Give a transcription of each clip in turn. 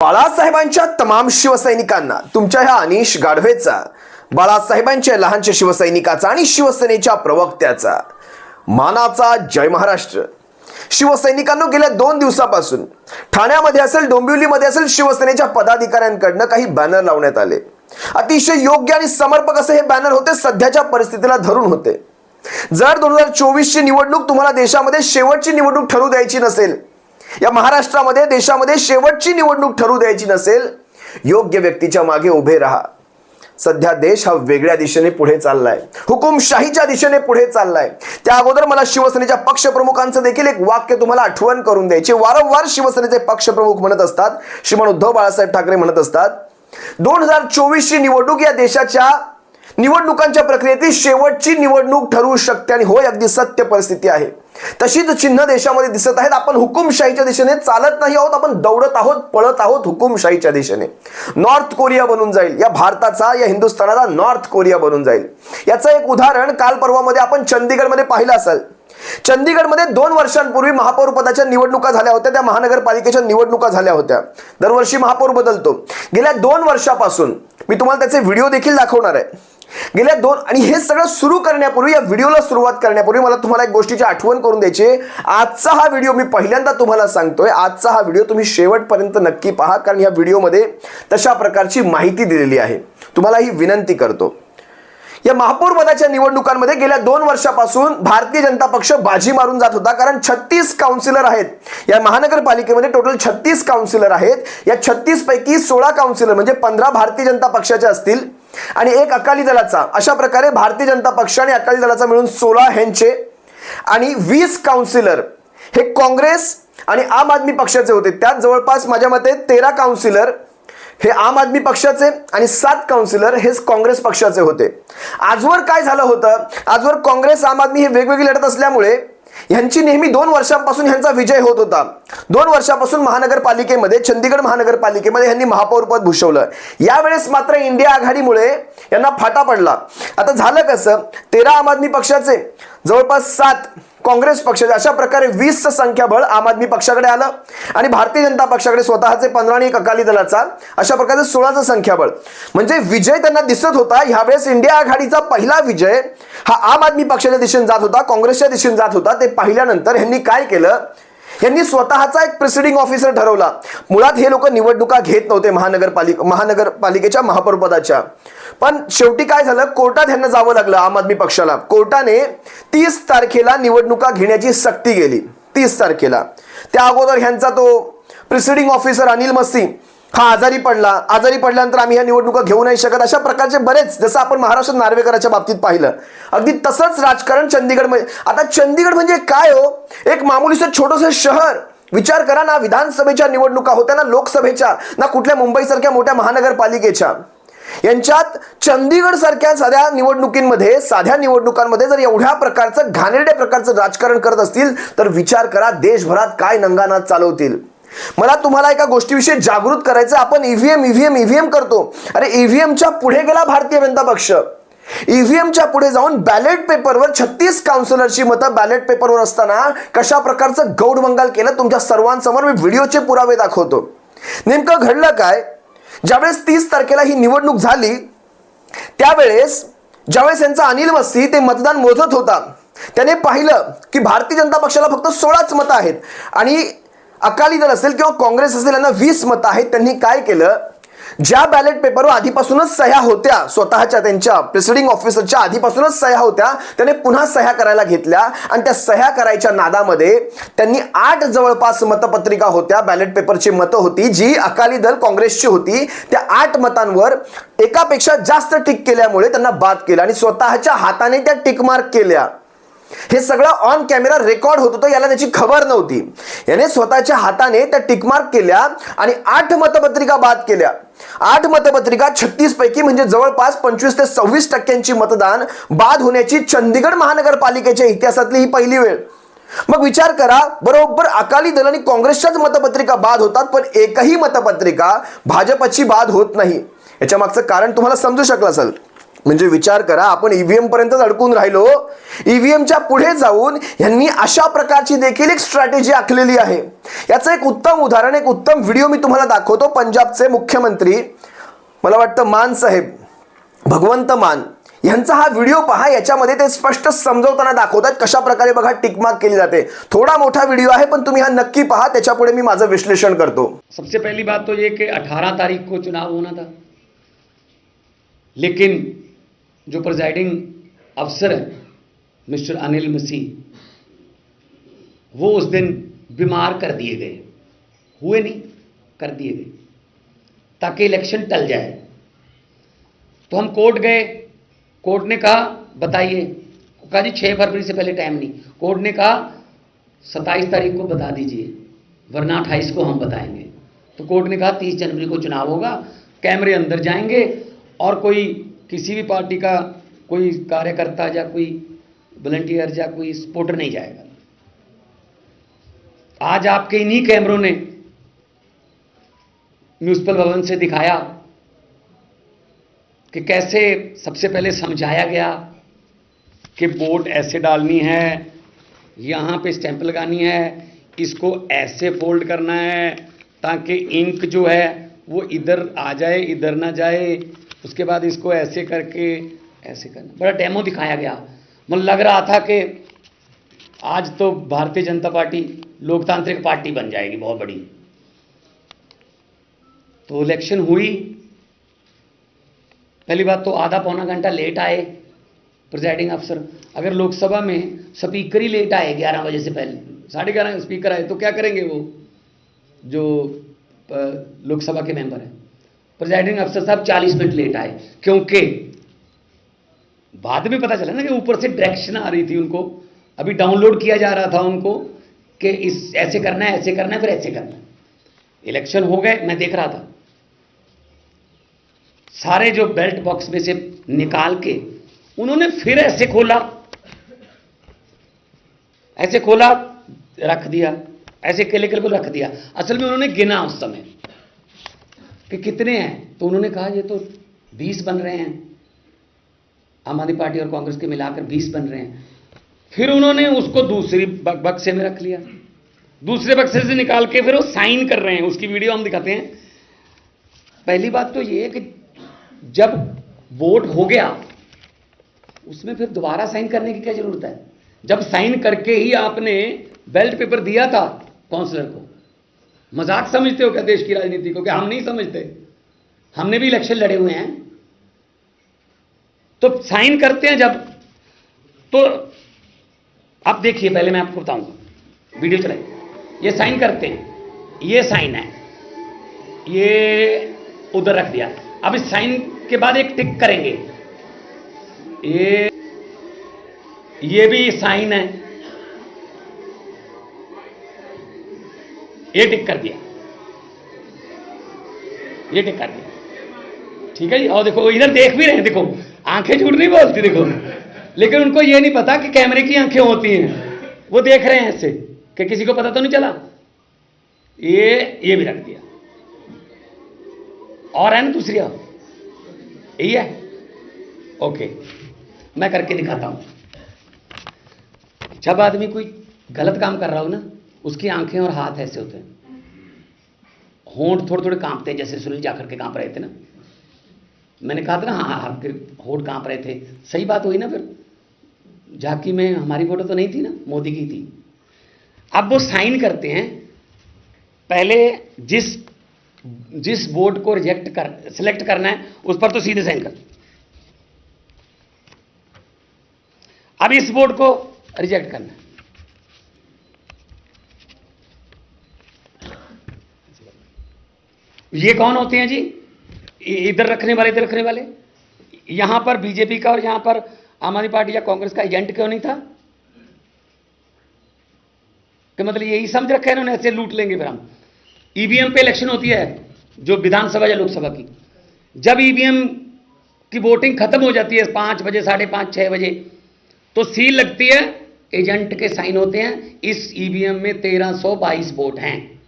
बाळासाहेबांच्या तमाम शिवसैनिकांना तुमच्या ह्या अनिश गाढवेचा बाळासाहेबांच्या लहानच्या शिवसैनिकाचा आणि शिवसेनेच्या प्रवक्त्याचा. मानाचा जय महाराष्ट्र. शिवसैनिकांनो गेल्या दोन दिवसापासून ठाण्यामध्ये असेल डोंबिवलीमध्ये असेल शिवसेनेच्या पदाधिकाऱ्यांकडनं काही बॅनर लावण्यात आले. अतिशय योग्य आणि समर्पक असे हे बॅनर होते सध्याच्या परिस्थितीला धरून होते. जर दोन हजार चोवीसची निवडणूक तुम्हाला देशामध्ये शेवटची निवडणूक ठरू द्यायची नसेल या महाराष्ट्रामध्ये देशामध्ये शेवटची निवडणूक ठरू द्यायची नसेल योग्य व्यक्तीच्या मागे उभे राहा. सध्या देश हा वेगळ्या दिशेने पुढे चाललाय. हुकुमशाहीच्या दिशेने पुढे चाललाय. त्या अगोदर मला शिवसेनेच्या पक्षप्रमुखांचं देखील एक वाक्य तुम्हाला आठवण करून द्यायचे. वारंवार शिवसेनेचे पक्षप्रमुख म्हणत असतात. श्रीमान उद्धव बाळासाहेब ठाकरे म्हणत असतात दोन हजार चोवीसची निवडणूक या देशाच्या निवडणुकांच्या प्रक्रियेतील शेवटची निवडणूक ठरवू शकते आणि होय अगदी सत्य परिस्थिती आहे. तशीच चिन्ह देशामध्ये दिसत आहेत. आपण हुकुमशाहीच्या दिशेने चालत नाही आहोत. आपण दौडत आहोत पळत आहोत हुकुमशाहीच्या दिशेने. नॉर्थ कोरिया बनून जाईल. या भारताचा या हिंदुस्थानाचा नॉर्थ कोरिया बनून जाईल. याचं एक उदाहरण काल परवामध्ये आपण चंदीगडमध्ये पाहिलं असाल. चंदीगडमध्ये दोन वर्षांपूर्वी महापौर पदाच्या निवडणुका झाल्या होत्या. त्या महानगरपालिकेच्या निवडणुका झाल्या होत्या. दरवर्षी महापौर बदलतो. गेल्या दोन वर्षापासून मी तुम्हाला त्याचे व्हिडिओ देखील दाखवणार आहे. गेल्या दोन आणि हे सगळं सुरू करण्यापूर्वी या व्हिडिओला सुरुवात करण्यापूर्वी मला तुम्हाला एक गोष्टीची आठवण करून द्यायची आजचा हा व्हिडिओ मी पहिल्यांदा तुम्हाला सांगतोय. आजचा हा व्हिडिओ तुम्ही शेवटपर्यंत नक्की पहा कारण या व्हिडिओमध्ये तशा प्रकारची माहिती दिलेली आहे. तुम्हाला ही विनंती करतो. या महापौर पदाच्या निवडणुकांमध्ये गेल्या दोन वर्षापासून भारतीय जनता पक्ष बाजी मारून जात होता कारण छत्तीस काउन्सिलर आहेत. या महानगरपालिकेमध्ये टोटल छत्तीस काउन्सिलर आहेत. या छत्तीस पैकी सोळा काउन्सिलर म्हणजे पंधरा भारतीय जनता पक्षाचे असतील. आणि एक अकाली दलाचा अशा प्रकारे भारतीय जनता पक्ष आणि अकाली दलाचा मिळून सोळा ह्यांचे आणि वीस काउन्सिलर हे काँग्रेस आणि आम आदमी पक्षाचे होते. त्यात जवळपास माझ्या मते तेरा काउन्सिलर हे आम आदमी पक्षाचे आणि सात काउन्सिलर हेच काँग्रेस पक्षाचे होते. आजवर काय झालं होतं? आजवर काँग्रेस आम आदमी हे वेगवेगळी लढत असल्यामुळे यांची नेहमी दोन वर्षांपासून ह्यांचा विजय होत होता. दोन वर्षापासून महानगरपालिकेमध्ये चंदीगड महानगरपालिकेमध्ये यांनी महापौरपद भूषवलं. यावेळेस मात्र इंडिया आघाडीमुळे यांना फाटा पडला. आता झालं कसं? तेरा आम आदमी पक्षाचे जवळपास सात काँग्रेस पक्षाचे अशा प्रकारे वीस संख्याबळ आम आदमी पक्षाकडे आलं. आणि भारतीय जनता पक्षाकडे स्वतःचे पंधरा आणि एक अकाली दलाचा अशा प्रकारचे सोळाचं संख्याबळ. म्हणजे विजय त्यांना दिसत होता. ह्यावेळेस इंडिया आघाडीचा पहिला विजय हा आम आदमी पक्षाच्या दिशेने जात होता काँग्रेसच्या दिशेने जात होता. ते पाहिल्यानंतर ह्यांनी काय केलं? यांनी स्वतःचा एक प्रिसिडिंग ऑफिसर ठरवला. मुळात हे लोक निवडणुका घेत नव्हते महानगरपालिका महानगरपालिकेच्या महापौरपदाच्या. पण शेवटी काय झालं? कोर्टात ह्यांना जावं लागलं आम आदमी पक्षाला. कोर्टाने तीस तारखेला निवडणुका घेण्याची सक्ती केली. तीस तारखेला. त्या अगोदर ह्यांचा तो प्रिसिडिंग ऑफिसर अनिल मस्ती हा आजारी पडला. आजारी पडल्यानंतर आम्ही ह्या निवडणुका घेऊ नाही शकत. अशा प्रकारचे बरेच जसं आपण महाराष्ट्र नार्वेकराच्या बाबतीत पाहिलं. अगदी तसंच राजकारण चंदीगडमध्ये आता चंदीगड म्हणजे काय हो? एक मामुलीचं छोटंसं शहर. विचार करा ना विधानसभेच्या निवडणुका होत्या ना लोकसभेच्या ना कुठल्या मुंबईसारख्या मोठ्या महानगरपालिकेच्या. यांच्यात चंदीगड सारख्या साध्या निवडणुकींमध्ये साध्या निवडणुकांमध्ये जर एवढ्या प्रकारचं घाणेरड्या प्रकारचं राजकारण करत असतील तर विचार करा देशभरात काय नंगानाथ चालवतील. मला तुम्हाला एका गोष्टीविषयी जागृत करायचं आपण ईव्हीएम ईव्हीएम ईव्हीएम करतो. अरे ईव्हीएमच्या पुढे गेला भारतीय जनता पक्ष. ईव्हीएमच्या पुढे जाऊन बॅलेट पेपरवर छत्तीस काउन्सिलरची मतं बॅलेट पेपरवर असताना कशा प्रकारचं गौडमंगाल केलं तुमच्या सर्वांसमोर मी व्हिडिओचे पुरावे दाखवतो. नेमकं घडलं काय? ज्यावेळेस तीस तारखेला ही निवडणूक झाली त्यावेळेस ज्यावेळेस यांचा अनिल वस्ती ते मतदान मोजत होता त्याने पाहिलं की भारतीय जनता पक्षाला फक्त सोळाच मतं आहेत. आणि अकाली दल असेल किंवा काँग्रेस असेल यांना वीस मतं आहेत. त्यांनी काय केलं? ज्या बॅलेट पेपरवर आधीपासूनच सह्या होत्या स्वतःच्या त्यांच्या प्रिसिडिंग ऑफिसरच्या आधीपासूनच सह्या होत्या त्याने पुन्हा सह्या करायला घेतल्या. आणि त्या सह्या करायच्या नादामध्ये त्यांनी आठ जवळपास मतपत्रिका होत्या बॅलेट पेपरची मतं होती जी अकाली दल काँग्रेसची होती. त्या आठ मतांवर एकापेक्षा जास्त टिक केल्यामुळे त्यांना बाद केलं आणि स्वतःच्या हाताने त्या टिक मार्क केल्या. हे सगळं ऑन कॅमेरा रेकॉर्ड होत होतं याला त्याची खबर नव्हती. याने स्वतःच्या हाताने त्या टिकमार्क केल्या आणि आठ मतपत्रिका बाद केल्या. आठ मतपत्रिका छत्तीस पैकी म्हणजे जवळपास पंचवीस ते सव्वीस टक्क्यांची मतदान बाद होण्याची चंदीगड महानगरपालिकेच्या इतिहासातली ही पहिली वेळ. मग विचार करा बरोबर अकाली दल आणि काँग्रेसच्याच मतपत्रिका बाद होतात पण एकही मतपत्रिका भाजपची बाद होत नाही. याच्या मागचं कारण तुम्हाला समजू शकलं असेल. म्हणजे विचार करा आपण ईव्हीएम पर्यंतच अडकून राहिलो. ईव्हीएमच्या पुढे जाऊन यांनी अशा प्रकारची देखील एक स्ट्रॅटेजी आखलेली आहे. याचं एक उत्तम उदाहरण एक उत्तम व्हिडिओ मी तुम्हाला दाखवतो पंजाबचे मुख्यमंत्री. मला वाटतं मान साहेब भगवंत मान यांचा हा व्हिडिओ पहा याच्यामध्ये ते स्पष्ट समजवताना दाखवतात कशा प्रकारे बघा टिकमार्क केली जाते. थोडा मोठा व्हिडिओ आहे पण तुम्ही हा नक्की पहा त्याच्यापुढे मी माझं विश्लेषण करतो. सबसे पहली बात तो ये कि 18 तारीख को चुनाव होना था. लेकिन जो प्रिजाइडिंग अफसर है, मिस्टर अनिल मसीह, वो उस दिन बीमार कर दिए गए। हुए नहीं, कर दिए गए। ताकि इलेक्शन टल जाए। तो हम कोर्ट गए। कोर्ट ने कहा, बताइए। कहा जी छः फरवरी से पहले टाइम नहीं। कोर्ट ने कहा, सत्ताईस तारीख को बता दीजिए, वरना अट्ठाईस को हम बताएँगे। तो कोर्ट ने कहा, तीस जनवरी को चुनाव होगा, कैमरे अंदर जाएँगे और कोई किसी भी पार्टी का कोई कार्यकर्ता या कोई वॉलंटियर या कोई सपोर्टर नहीं जाएगा। आज आपके इन्हीं कैमरों ने म्यूनिसिपल भवन से दिखाया कि कैसे सबसे पहले समझाया गया कि वोट ऐसे डालनी है, यहाँ पे स्टैंप लगानी है, इसको ऐसे फोल्ड करना है ताकि इंक जो है वो इधर आ जाए, इधर ना जाए उसके बाद इसको ऐसे करके, ऐसे करना। बड़ा डेमो दिखाया गया। मुझे लग रहा था कि आज तो भारतीय जनता पार्टी लोकतांत्रिक पार्टी बन जाएगी, बहुत बड़ी। तो इलेक्शन हुई। पहली बात तो आधा पौना घंटा लेट आए प्रिजाइडिंग अफसर अगर लोकसभा में स्पीकर ही लेट आए ग्यारह बजे से पहले, साढ़े ग्यारह स्पीकर आए तो क्या करेंगे वो, जो लोकसभा के मेंबर हैं? प्रिजाइडिंग अफसर साहब चालीस मिनट लेट आए, क्योंकि बाद में पता चला ना कि ऊपर से डायरेक्शन आ रही थी उनको। अभी डाउनलोड किया जा रहा था उनको कि इस ऐसे करना है, ऐसे करना है, फिर ऐसे करना है। इलेक्शन हो गए, मैं देख रहा था। सारे जो बेल्ट बॉक्स में से निकाल के उन्होंने फिर ऐसे खोला। ऐसे खोला, रख दिया। ऐसे केले केले को रख दिया। असल में उन्होंने गिना उस समय। कि कितने हैं? तो उन्होंने कहा, ये तो बीस बन रहे हैं। आम आदमी पार्टी और कांग्रेस के मिलाकर बीस बन रहे हैं। फिर उन्होंने उसको दूसरी बक्से में रख लिया। दूसरे बक्से से निकाल के फिर वो साइन कर रहे हैं। उसकी वीडियो हम दिखाते हैं। पहली बात तो ये कि जब वोट हो गया, उसमें फिर दोबारा साइन करने की क्या ज़रूरत है? जब साइन करके ही आपने बेल्ट पेपर दिया था काउंसलर को मज़ाक समझते हो क्या देश की राजनीति को? क्या हम नहीं समझते? हमने भी इलेक्शन लड़े हुए हैं। तो साइन करते हैं जब। तो आप देखिए, पहले मैं आपको बताऊँगा। वीडियो चलाइए। ये साइन करते हैं। ये साइन है। ये उधर रख दिया। अब इस साइन के बाद एक टिक करेंगे। ये ये भी साइन है। ये टिक कर दिया। ये टिक कर दिया। ठीक है जी? और देखो, इधर देख भी रहे देखो, आँखें झूठ नहीं बोलती, देखो। लेकिन उनको ये नहीं पता कि कैमरे की आँखें होती हैं। वो देख रहे हैं ऐसे कि किसी को पता तो नहीं चला। ये ये भी रख दिया। और है ना दूसरी और? यही है? ओके। मैं करके दिखाता हूँ। जब आदमी कोई गलत काम कर रहा हो ना उसकी आँखें और हाथ ऐसे होते हैं। होंठ थोड़े थोड़े कांपते हैं, जैसे सुनील जाखड़ के काँप रहे थे ना। मैंने कहा था ना हाँ हाँ आपके होंठ काँप रहे थे। सही बात हुई ना फिर? झांकी में हमारी फ़ोटो तो नहीं थी ना, मोदी की थी। अब वो साइन करते हैं। पहले जिस जिस बोर्ड को रिजेक्ट कर, सिलेक्ट करना है, उस पर तो सीधे साइन कर। अब इस बोर्ड को रिजेक्ट करना है। ये कौन होते हैं जी? इधर रखने वाले, इधर रखने वाले। यहाँ पर बीजेपी का और यहाँ पर आम आदमी पार्टी या कांग्रेस का एजेंट क्यों नहीं था? कि मतलब यही समझ रखा है इन्होंने, ऐसे लूट लेंगे फिर हम। ईवीएम पे इलेक्शन होती है, जो विधानसभा या लोकसभा की। जब ईवीएम की वोटिंग खत्म हो जाती है पाँच बजे, साढ़े पाँच, छह बजे तो सील लगती है, एजेंट के साइन होते हैं, इस ईवीएम में तेरह सौ बाईस वोट हैं।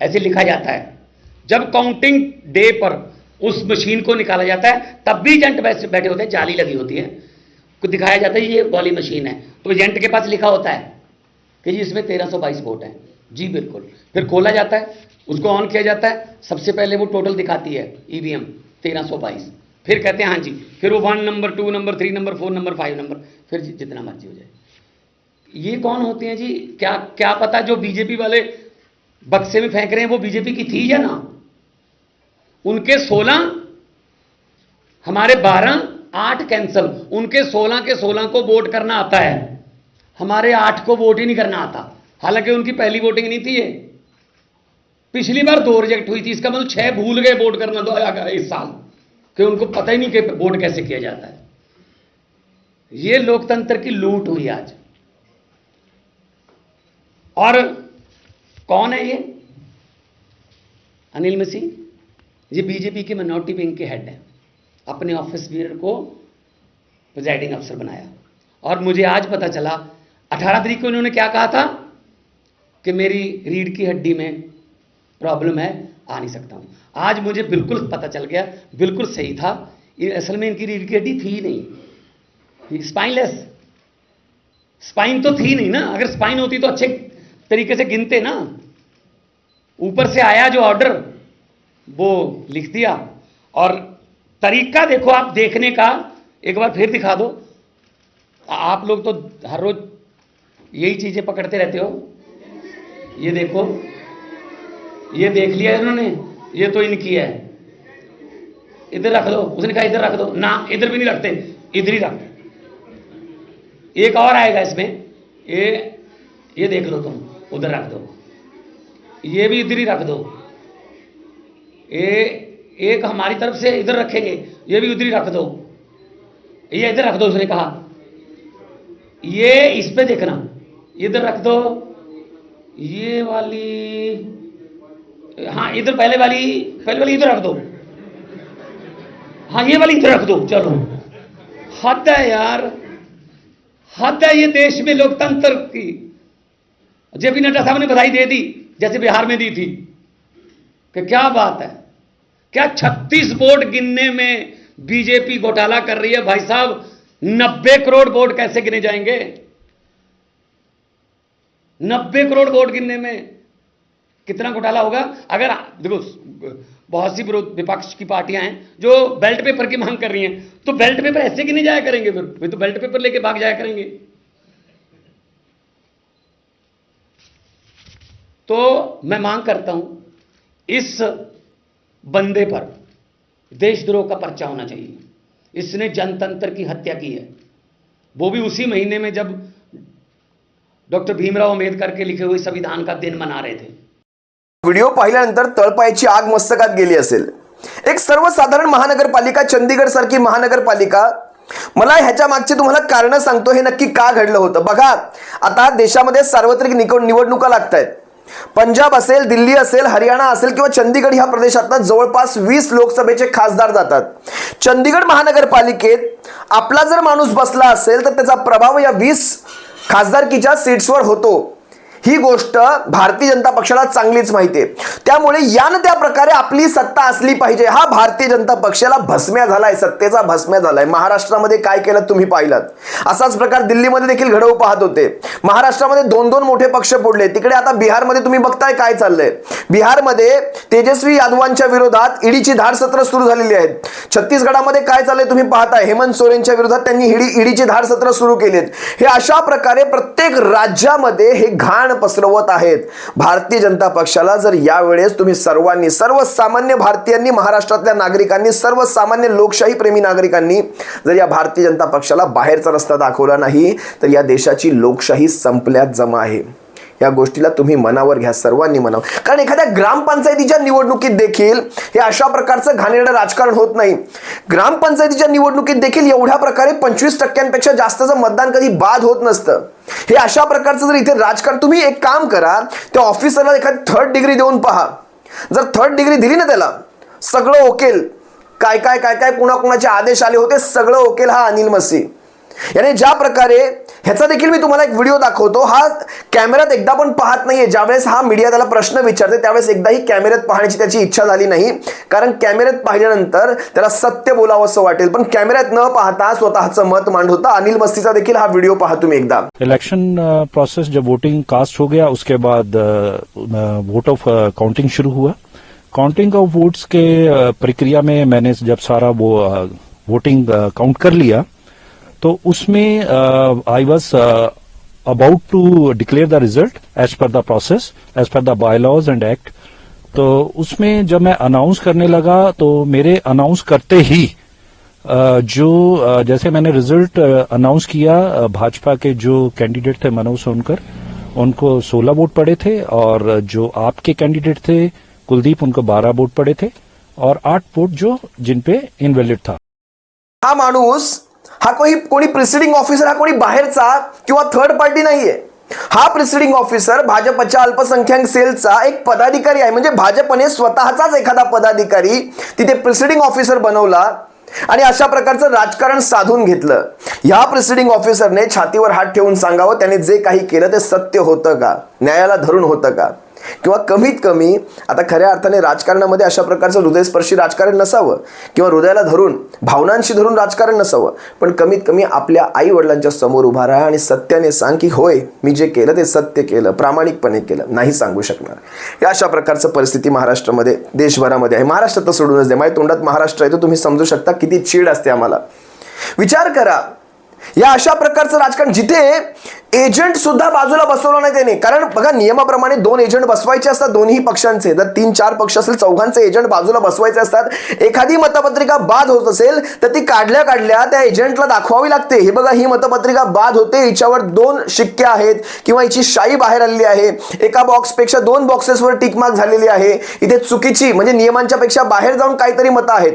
ऐसे लिखा जाता है। जब काउंटिंग डे पर उस मशीन को निकाला जाता है, तब भी एजेंट बैठ होते हैं, जाली लगी होती है। को दिखाया जाता है, ये वाली मशीन है। तो एजेंट के पास लिखा होता है कि जी, इसमें 1322 वोट हैं। जी, बिल्कुल। फिर खोला जाता है, उसको ऑन किया जाता है। सबसे पहले वो टोटल दिखाती है E ईवीएम 1322 फिर कहते हैं हाँ जी। फिर वो one number two number three number four number five number फिर जितना मर्ज़ी हो जाए। ये कौन होते हैं जी? क्या क्या पता जो बीजेपी वाले बक्से में फेंक रहे हैं, वो बीजेपी की थी या ना? उनके 16 हमारे 12 आठ कैंसल उनके 16 के 16 को वोट करना आता है। हमारे आठ को वोट ही नहीं करना आता। हालाँकि उनकी पहली वोटिंग नहीं थी ये। पिछली बार दो रिजेक्ट हुई थी, इसका मतलब छह भूल गए वोट करना दो इस साल। कि उनको पता ही नहीं कि वोट कैसे किया जाता है। ये लोकतंत्र की लूट हुई आज। और कौन है ये? अनिल मसीह ये बीजेपी के मिनोरिटी विंग के हेड हैं। अपने ऑफ़िस बियर को प्रिजाइडिंग अफसर बनाया। और मुझे आज पता चला 18 तारीख को इन्होंने क्या कहा था? कि मेरी रीढ़ की हड्डी में प्रॉब्लम है, आ नहीं सकता हूँ। आज मुझे बिल्कुल पता चल गया, बिल्कुल सही था। असल में इनकी रीढ़ की हड्डी थी ही नहीं स्पाइनलेस स्पाइन तो थी नहीं ना। अगर स्पाइन होती तो अच्छे तरीके से गिनते ना। ऊपर से आया जो ऑर्डर वो लिख दिया। और तरीका देखो आप देखने का, एक बार फिर दिखा दो। आप लोग तो हर रोज यही चीज़ें पकड़ते रहते हो। ये देखो, ये देख लिया इन्होंने, ये तो इनकी है। इधर रख दो, उसने कहा इधर रख दो। ना, इधर भी नहीं रखते, इधर ही रख एक और आएगा इसमें, ये ये देख लो तुम, उधर रख दो। ये भी इधर ही रख दो। ये एक हमारी तरफ़ से इधर रखेंगे, ये भी उधर ही रख दो। ये इधर रख दो, उसने कहा। ये इस पे देखना, इधर रख दो। ये वाली हाँ इधर पहले वाली पहले वाली इधर रख दो। हाँ ये वाली इधर रख दो, चलो। हद है यार, हद है ये देश में लोकतंत्र की। जेपी नड्डा साहब ने बधाई दे दी, जैसे बिहार में दी थी। कि क्या बात है। क्या 36 वोट गिनने में बीजेपी घोटाला कर रही है? भाई साहब 90 करोड़ वोट कैसे गिने जाएँगे? 90 करोड़ वोट गिनने में कितना घोटाला होगा? अगर देखो, बहुत सी विरोध विपक्ष की पार्टियाँ हैं जो बेल्ट पेपर की मांग कर रही हैं। तो बेल्ट पेपर ऐसे गिने जाया करेंगे फिर? वे तो बेल्ट पेपर लेके भाग जाया करेंगे। तो मैं मांग करता हूँ, इस बंदे पर। देशद्रोह का पर्चा होना चाहिए। इसने जनतंत्र की हत्या की है। वो भी उसी महीने में जब डॉक्टर भीमराव अंबेडकर के लिखे हुए संविधान का दिन मना रहे थे। व्हिडिओ पाहिल्यानंतर तळपायाची आग मस्तकात गेली असेल। एक सर्वसाधारण महानगरपालिका, चंदीगड सारखी महानगरपालिका, मला ह्याच्या मागची तुम्हाला कारण सांगतो, हे नक्की का घडलं होतं? बघा, आता देशामध्ये सार्वत्रिक निवडणुका लागत आहेत पंजाब असेल दिल्ली असेल हरियाणा असेल किंवा चंदीगड ह्या प्रदेशातनं जवळपास वीस लोकसभेचे खासदार जातात. चंदीगड महानगरपालिकेत आपला जर माणूस बसला असेल तर त्याचा प्रभाव या वीस खासदारकीच्या सीट्सवर होतो. ही गोष्ट भारतीय जनता पक्षाला चांगलीच माहिती आहे. त्यामुळे यानं त्या प्रकारे आपली सत्ता असली पाहिजे. हा भारतीय जनता पक्षाला भस्म्या झालाय सत्तेचा भस्म्या झालाय. महाराष्ट्रामध्ये काय केलं तुम्ही पाहिलात? असाच प्रकार दिल्लीमध्ये देखील घडवू पाहत होते. महाराष्ट्रामध्ये दोन दोन मोठे पक्ष पडले तिकडे आता बिहारमध्ये तुम्ही बघताय काय चाललंय. बिहारमध्ये तेजस्वी यादवांच्या विरोधात ईडीची धाड सत्र सुरू झालेली आहेत छत्तीसगडामध्ये काय चाललंय तुम्ही पाहताय? हेमंत सोरेनच्या विरोधात त्यांनी ईडी ईडीची धाड सत्र सुरू केली आहेत हे अशा प्रकारे प्रत्येक राज्यामध्ये हे घाण पसरवत आहेत. भारतीय जनता पक्षाला जर यावेळेस तुम्ही सर्वांनी सर्वसामान्य भारतीयांनी महाराष्ट्रातल्या नागरिकांनी सर्वसामान्य लोकशाही प्रेमी नागरिकांनी जर या भारतीय जनता पक्षाला बाहेरचा रस्ता दाखवला नाही तर या देशाची लोकशाही संपल्यात जमा आहे. या गोष्टीला तुम्ही मनावर घ्या सर्वांनी मनावर. कारण एखाद्या ग्रामपंचायतीच्या निवडणुकीत देखील हे अशा प्रकारचं घाणेरडं राजकारण होत नाही. ग्रामपंचायतीच्या निवडणुकीत देखील एवढ्या प्रकारे पंचवीस टक्क्यांपेक्षा जास्तचं मतदान कधी बाद होत नसतं. हे अशा प्रकारचं जर इथे राजकारण तुम्ही एक काम करा त्या ऑफिसरला एखादी थर्ड डिग्री देऊन पहा. जर थर्ड डिग्री दिली ना त्याला सगळं ओकेल. काय काय काय काय कुणाकुणाचे आदेश आले होते सगळं ओकेल हा अनिल मसी याने ज्या प्रकारे ह्याचा देखील मी तुम्हाला एक व्हिडिओ दाखवतो. हा कॅमेऱ्यात एकदा पण पाहत नाहीये. ज्यावेळेस हा मीडिया त्याला प्रश्न विचारते त्यावेळेस एकदाही कॅमेऱ्यात पाहण्याची त्याची इच्छा झाली नाही. कारण कॅमेऱ्यात पाहिल्यानंतर त्याला सत्य बोलावं असं वाटेल. पण कॅमेऱ्यात न पाहता स्वतःचं मत मांड होता अनिल मस्तीचा देखील हा व्हिडिओ पहा तुम्ही एकदा. इलेक्शन प्रोसेस जब वोटिंग कास्ट हो गया उसके बाद वोट ऑफ काउंटिंग शुरू हुआ। काउंटिंग ऑफ वोट्स के प्रक्रिया में मैंने जब सारा वो वोटिंग काउंट कर लिया तो उसमें I was about to declare the result as per the process as per the bylaws and act तो उसमें जब मैं अनाउंस करने लगा तो मेरे अनाउंस करते ही जो जैसे मैंने रिज़ल्ट अनाउंस किया भाजपा के जो कैंडिडेट थे मनोज सोनकर, उनको 16 वोट पड़े थे और जो आपके कैंडिडेट थे, कुलदीप, उनको 12 वोट पड़े थे और आठ वोट जो जिन पे इनवैलिड था। हा माणूस हा कोणी कोणी प्रिसिडिंग ऑफिसर हा कोणी बाहेरचा किंवा थर्ड पार्टी नाहीये. हा प्रिसिडिंग ऑफिसर भाजपच्या अल्पसंख्याक सेलचा एक पदाधिकारी आहे. म्हणजे भाजपने स्वतःचाच एखादा पदाधिकारी तिथे प्रिसिडिंग ऑफिसर बनवला आणि अशा प्रकारचं राजकारण साधून घेतलं. ह्या प्रिसिडिंग ऑफिसरने छातीवर हात ठेवून सांगावं त्याने जे काही केलं ते सत्य होतं का? न्यायाला धरून होतं का? किंवा कमीत कमी आता खऱ्या अर्थाने राजकारणामध्ये अशा प्रकारचं हृदयस्पर्शी राजकारण नसावं किंवा हृदयाला धरून भावनांशी धरून राजकारण नसावं पण कमीत कमी आपल्या आई वडिलांच्या समोर उभा राहा आणि सत्याने सांग की होय मी जे केलं ते सत्य केलं प्रामाणिकपणे केलं नाही सांगू शकणार. या अशा प्रकारचं परिस्थिती महाराष्ट्रामध्ये देशभरामध्ये आहे. महाराष्ट्रात तर सोडूनच दे. माझ्या तोंडात महाराष्ट्र आहे तर तुम्ही समजू शकता किती चीड असते आम्हाला. विचार करा. या अशा प्रकारचं राजकारण जिथे एजंट सुद्धा बाजूला बसवलं नाही त्याने. कारण बघा नियमाप्रमाणे दोन एजंट बसवायचे असतात दोन्ही पक्षांचे. जर तीन चार पक्ष असेल चौघांचे एजंट बाजूला बसवायचे असतात एखादी मतपत्रिका बाद होत असेल तर ती काढल्या काढल्या त्या एजंटला दाखवावी लागते. हे बघा ही मतपत्रिका बाद होते हिच्यावर दोन शिक्के आहेत किंवा हिची शाई बाहेर आलेली आहे. एका बॉक्सपेक्षा दोन बॉक्सेसवर टिक मार्क झालेली आहे. इथे चुकीची म्हणजे नियमांच्या पेक्षा बाहेर जाऊन काहीतरी मतं आहेत.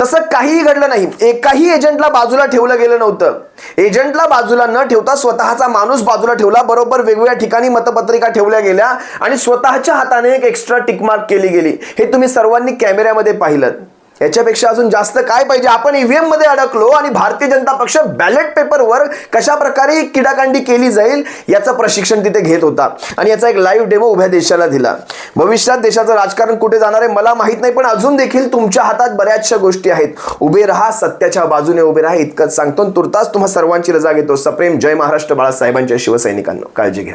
तसं काहीही घडलं नाही. एकाही एजंटला बाजूला ठेवलं गेलं नव्हतं. एजंटला बाजूला न ठेवता स्वतःचा माणूस बाजूला ठेवला बरोबर वेगवेगळ्या ठिकाणी मतपत्रिका ठेवल्या गेल्या आणि स्वतःच्या हाताने एक एक्स्ट्रा टिकमार्क केली गेली. हे तुम्ही सर्वांनी कॅमेऱ्यामध्ये पाहिलं. याच्यापेक्षा अजून जास्त काय पाहिजे? आपण ईव्हीएममध्ये अडकलो आणि भारतीय जनता पक्ष बॅलेट पेपरवर कशा प्रकारे किडाकांडी केली जाईल याचं प्रशिक्षण तिथे घेत होता. आणि याचा एक लाईव्ह डेमो उभ्या देशाला दिला. भविष्यात देशाचं राजकारण कुठे जाणार आहे मला माहीत नाही पण अजून देखील तुमच्या हातात बऱ्याचशा गोष्टी आहेत. उभे राहा सत्याच्या बाजूने उभे राहा इतकंच सांगतो. आणि तुर्तास तुम्हा सर्वांची रजा घेतो. सप्रेम जय महाराष्ट्र बाळासाहेबांच्या शिवसैनिकांना. काळजी घ्या.